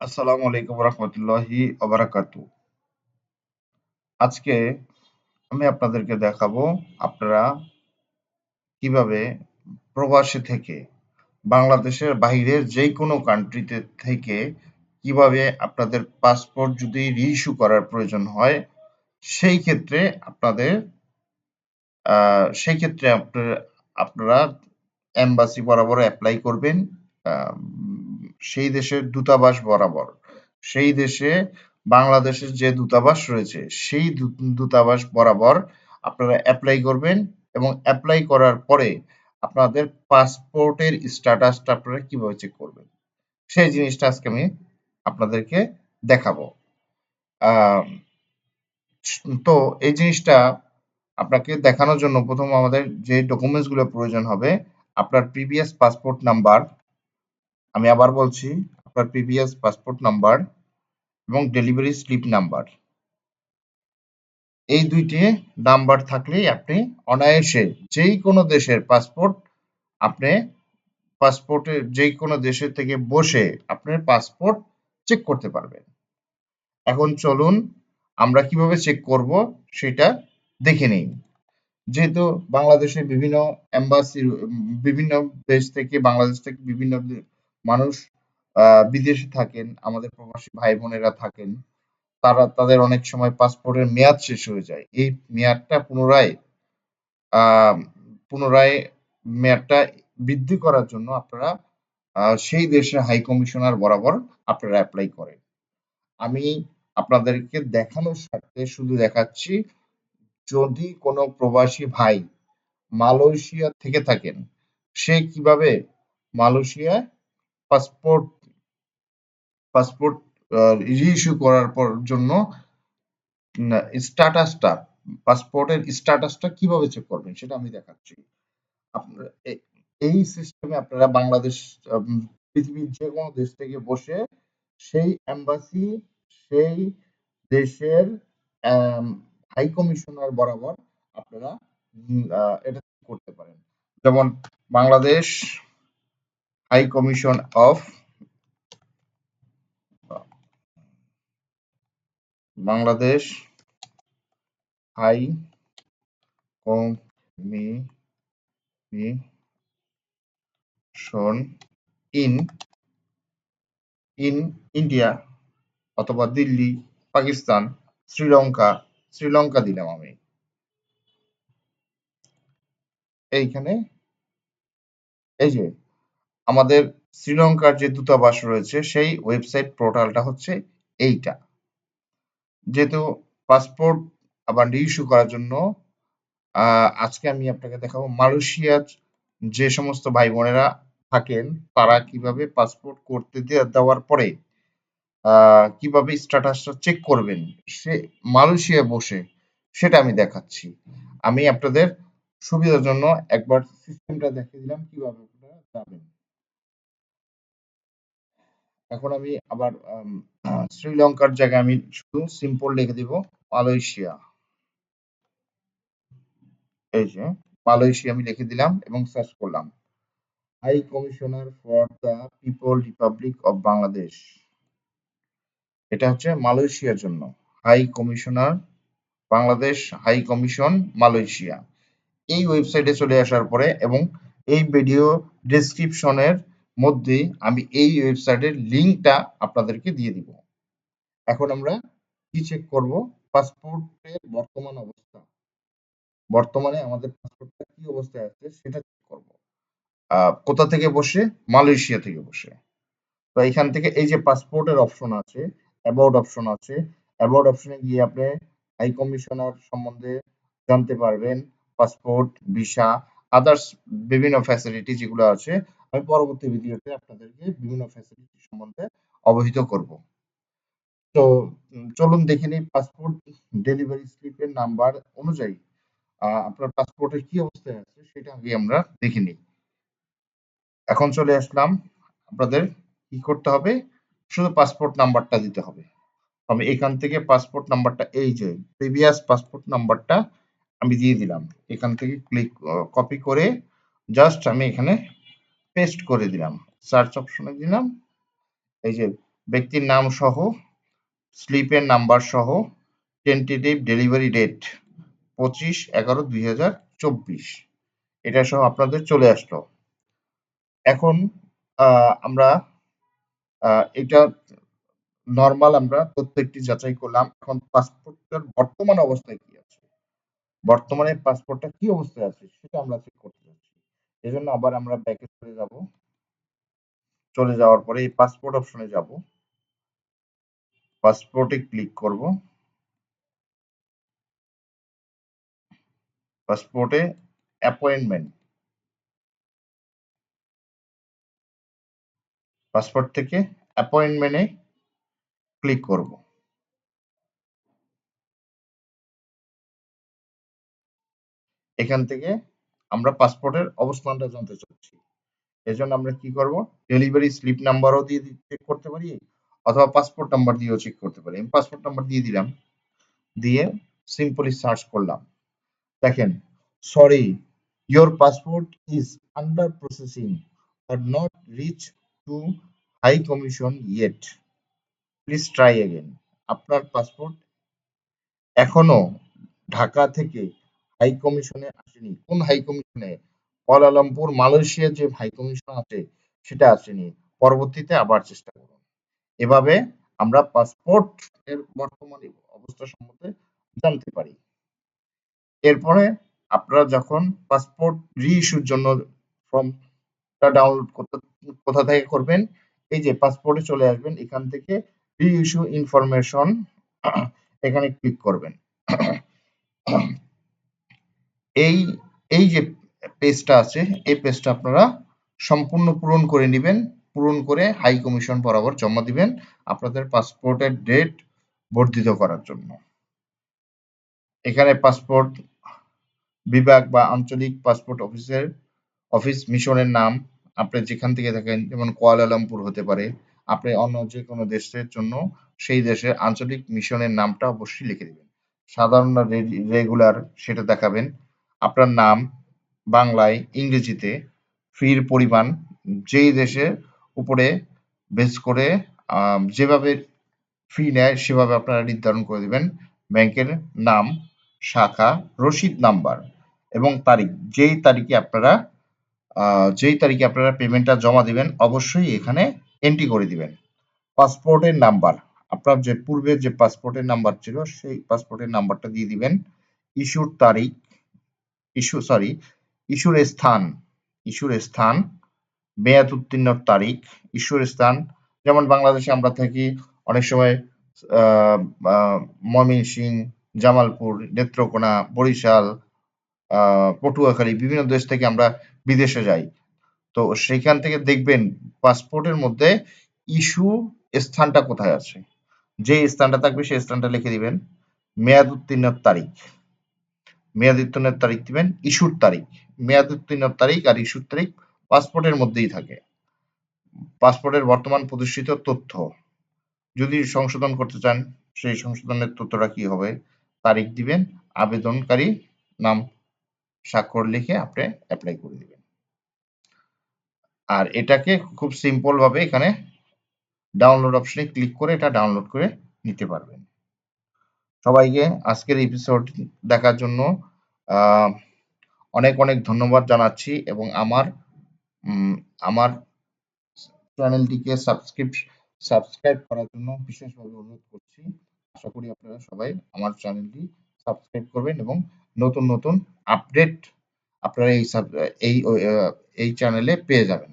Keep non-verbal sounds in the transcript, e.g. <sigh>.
আসসালামু আলাইকুম রহমতুল্লাহি ওবারাকাতু। আজকে আমি আপনাদেরকে দেখাবো আপনারা কীভাবে প্রবাসী থেকে বাংলাদেশের বাইরের যে কোনো কান্ট্রিতে থেকে কীভাবে আপনাদের পাসপোর্ট যদি রিইস্যু করার প্রয়োজন হয়, সেই ক্ষেত্রে আপনাদের সেই ক্ষেত্রে আপনারা এম্বাসি বরাবর অ্যাপ্লাই করবেন সেই দেশের দূতাবাস বরাবর। সেই দেশে বাংলাদেশের যে দূতাবাস রয়েছে, সেই দূতাবাস বরাবর আপনারা অ্যাপ্লাই করবেন এবং অ্যাপ্লাই করার পরে আপনাদের পাসপোর্টের স্ট্যাটাসটা আপনারা কীভাবে চেক করবেন? সেই জিনিসটা আজকে আমি আপনাদেরকে দেখাবো। তো এই জিনিসটা আপনাকে দেখানোর জন্য প্রথম আমাদের যে ডকুমেন্টসগুলো প্রয়োজন হবে, আপনার প্রিভিয়াস পাসপোর্ট নাম্বার আমি আবার বলছি, আপনার প্রিভিয়াস পাসপোর্ট নাম্বার এবং ডেলিভারি স্লিপ নাম্বার এই দুইটি নাম্বার থাকলেই আপনি অনায়াসে যেই কোনো দেশের পাসপোর্ট আপনি পাসপোর্টে যে কোনো দেশের থেকে বসে আপনার পাসপোর্ট চেক করতে পারবেন। এখন চলুন আমরা কীভাবে চেক করব সেটা দেখে নিই। যেহেতু বাংলাদেশে বিভিন্ন এম্বাসি বিভিন্ন দেশ থেকে, বাংলাদেশ থেকে বিভিন্ন মানুষ বিদেশে থাকেন, আমাদের প্রবাসী ভাই বোনেরা থাকেন, তারা তাদের অনেক সময় পাসপোর্টের মেয়াদ শেষ হয়ে যায়। এই মেয়াদটা পুনরায় পুনরায় মেয়াদটা বৃদ্ধি করার জন্য আপনারা সেই দেশের হাই কমিশনার বরাবর আপনারা অ্যাপ্লাই করেন। আমি আপনাদেরকে দেখানোর স্বার্থে শুধু দেখাচ্ছি, যদি কোনো প্রবাসী ভাই মালয়েশিয়া থেকে থাকেন, সে কীভাবে মালয়েশিয়া পাসপোর্ট পাসপোর্ট রিইস্যু করার পর জন্য স্ট্যাটাসটা, পাসপোর্টের স্ট্যাটাসটা কীভাবে চেক করবেন সেটা আমি দেখাচ্ছি। এই সিস্টেমে আপনারা বাংলাদেশ পৃথিবীর যে কোনো দেশ থেকে বসে সেই এম্বাসি সেই দেশের হাই কমিশনার বরাবর আপনারা এটা করতে পারেন। যেমন Bangladesh high commission of Bangladesh high commission in in India অথবা দিল্লি, পাকিস্তান, শ্রীলঙ্কা শ্রীলঙ্কা দিলাম আমি। এইখানে, এই যে আমাদের শ্রীলঙ্কার যে দূতাবাস রয়েছে, সেই ওয়েবসাইট পোর্টালটা হচ্ছে এইটা। যেহেতু পাসপোর্ট আবার রিইস্যু করার জন্য আজকে আমি আপনাকে দেখাবো মালয়েশিয়ার যে সমস্ত ভাই বোনেরা থাকেন, তারা কীভাবে পাসপোর্ট করতে দেওয়ার পরে কীভাবে স্ট্যাটাসটা চেক করবেন, সে মালয়েশিয়া বসে, সেটা আমি দেখাচ্ছি। আমি আপনাদের সুবিধার জন্য একবার সিস্টেমটা দেখিয়ে দিলাম কীভাবে আপনারা যাবেন। এখন আমি আবার <clears throat> শ্রীলঙ্কার জায়গায় আমি শুধু সিম্পল লিখে দিব, মালয়েশিয়া। এই যে, মালয়েশিয়া আমি লিখে দিলাম এবং সার্চ করলাম। High commissioner for the people republic of Bangladesh এটা হচ্ছে মালয়েশিয়ার জন্য। High commissioner Bangladesh high commission Malaysia. এই ওয়েবসাইটে চলে আসার পরে এবং এই ভিডিও ডেসক্রিপশনের মধ্যে আমি এই ওয়েবসাইটের লিঙ্কটা আপনাদেরকে দিয়ে দিব। এখন আমরা কি চেক করব? পাসপোর্টের বর্তমান অবস্থা। বর্তমানে আমাদের পাসপোর্টটা কি অবস্থায় আছে সেটা চেক করব। কোথা থেকে বসে? মালয়েশিয়া থেকে বসে। তো এখান থেকে এই যে পাসপোর্টের অপশন আছে অ্যাবাউট অপশন আছে অ্যাবাউট অপশনে গিয়ে আপনি হাই কমিশনার সম্বন্ধে জানতে পারবেন, পাসপোর্ট ভিসা আদার্স বিভিন্ন ফ্যাসিলিটি যেগুলো আছে। আমি পরবর্তী ভিডিওতে আপনাদেরকে বিভিন্ন ফ্যাসিলিটি সম্বন্ধে অবহিত করব। তো চলুন দেখে নিই পাসপোর্ট ডেলিভারি স্লিপের নাম্বার অনুযায়ী আপনার পাসপোর্টের কি অবস্থায় আছে সেটা আগে আমরা দেখে নিই। এখন চলে আসলাম, আপনাদের কি করতে হবে? শুধু পাসপোর্ট নাম্বারটা দিতে হবে। আমি এখান থেকে পাসপোর্ট নাম্বারটা এই যে প্রিভিয়াস পাসপোর্ট নাম্বারটা আমি দিয়ে দিলাম। এখান থেকে ক্লিক কপি করে জাস্ট আমি এখানে পেস্ট করে দিলাম। সার্চ অপশনে দিলাম। এই যে ব্যক্তির নাম সহ স্লিপের নাম্বার সহ টেন্টেটিভ ডেলিভারি ডেট পঁচিশ এগারো দুই এটা সহ আপনাদের চলে আসলো। এখন আমরা এটা নর্মাল আমরা প্রত্যেকটি যাচাই করলাম। এখন পাসপোর্টটার বর্তমান অবস্থায় কি আছে? বর্তমানে পাসপোর্টটা কি অবস্থায় আছে সেটা আমরা চেক করতে যাচ্ছি এজন্য আবার আমরা ব্যাকে চলে যাব। চলে যাওয়ার পরে এই পাসপোর্ট অপশনে যাব। পাসপোর্টে ক্লিক করব। পাসপোর্টে অ্যাপয়েন্টমেন্ট পাসপোর্ট থেকে অ্যাপয়েন্টমেন্টে ক্লিক করব। এখান থেকে আমরা পাসপোর্টের অবস্থানটা জানতে চাচ্ছি। এজন্য আমরা কি করব? ডেলিভারি স্লিপ নাম্বারও দিয়ে চেক করতে পারি, অথবা পাসপোর্ট নাম্বার দিয়েও চেক করতে পারি। আমি পাসপোর্ট নাম্বার দিয়ে দিলাম, দিয়ে সিম্পলি সার্চ করলাম। দেখেন sorry your passport is under processing are not reach to high commission yet please try again আপনার পাসপোর্ট এখনও ঢাকা থেকে হাই কমিশনে আসেনি। কোন হাই কমিশনে কুয়ালালামপুর মালয়েশিয়া যে হাই কমিশন আছে, সেটা আসেনি। পরবর্তীতে আবার চেষ্টা করুন। এভাবে আমরা পাসপোর্ট এর বর্তমান অবস্থা সম্বন্ধে জানতে পারি। এরপরে আপনারা যখন পাসপোর্ট রি ইস্যুর জন্য ফর্মটা ডাউনলোড করতে, কোথা থেকে করবেন? এই যে পাসপোর্টে চলে আসবেন, এখান থেকে রি ইস্যু ইনফরমেশন এখানে ক্লিক করবেন। এই এই যে পেজটা আছে, এই পেজটা আপনারা সম্পূর্ণ পূরণ করে নেবেন। পূরণ করে হাই কমিশন বরাবর জমা দিবেন আপনাদের পাসপোর্টের ডেট বর্ধিত করার জন্য। এখানে পাসপোর্ট বিভাগ বা আঞ্চলিক পাসপোর্ট অফিসের অফিস মিশনের নাম আপনি যেখান থেকে থাকেন, যেমন কুয়ালালামপুর হতে পারে, আপনি অন্য যে কোনো দেশের জন্য সেই দেশের আঞ্চলিক মিশনের নামটা অবশ্যই লিখে দিবেন। সাধারণ রেগুলার সেটা দেখাবেন। আপনার নাম বাংলায় ইংরেজিতে ফির পরিমাণ যেই দেশের উপরে বেস করে যেভাবে ফি নেয় সেভাবে আপনারা নির্ধারণ করে দিবেন। ব্যাংকের নাম, শাখা, রসিদ নাম্বার এবং তারিখ। যেই তারিখে আপনারা যেই তারিখে আপনারা পেমেন্টটা জমা দিবেন অবশ্যই এখানে এন্ট্রি করে দিবেন। পাসপোর্টের নাম্বার। আপনার যে পূর্বে যে পাসপোর্টের নাম্বার ছিল সেই পাসপোর্টের নাম্বারটা দিয়ে দিবেন। ইস্যুর তারিখ ইস্যু সরি ইস্যুর স্থান ইস্যুর স্থান মেয়াদ উত্তীর্ণ তারিখ, ইস্যুর স্থান, যেমন বাংলাদেশে আমরা থাকি, অনেক সময় ময়মনসিং, জামালপুর, নেত্রকোনা, বরিশাল পটুয়াখালী, বিভিন্ন দেশ থেকে আমরা বিদেশে যাই। তো সেখান থেকে দেখবেন পাসপোর্টের মধ্যে ইস্যু স্থানটা কোথায় আছে? যে স্থানটা থাকবে সেই স্থানটা লিখে দিবেন, মেয়াদ উত্তীর্ণের তারিখ। মেয়াদ উত্তীর্ণের তারিখ দিবেন, ইস্যুর তারিখ। মেয়াদ উত্তীর্ণের তারিখ আর ইস্যুর তারিখ পাসপোর্টের মধ্যেই থাকে। পাসপোর্টের বর্তমান প্রতিষ্ঠিত তথ্য। যদি সংশোধন করতে চান, সেই সংশোধনের তথ্যটা কি হবে? তারিখ দিবেন, আবেদনকারী নাম স্বাক্ষর লিখে আপনি অ্যাপ্লাই করে দিবেন। আর এটাকে খুব সিম্পল ভাবে এখানে ডাউনলোড অপশনে ক্লিক করে এটা ডাউনলোড করে নিতে পারবেন। সবাইকে আজকের এপিসোড দেখার জন্য অনেক অনেক ধন্যবাদ জানাচ্ছি এবং আমার আমার চ্যানেলটিকে সাবস্ক্রিপ সাবস্ক্রাইব করার জন্য বিশেষভাবে অনুরোধ করছি। আশা করি আপনারা সবাই আমার চ্যানেলটি সাবস্ক্রাইব করবেন এবং নতুন নতুন আপডেট আপনারা এই এই এই চ্যানেলে পেয়ে যাবেন।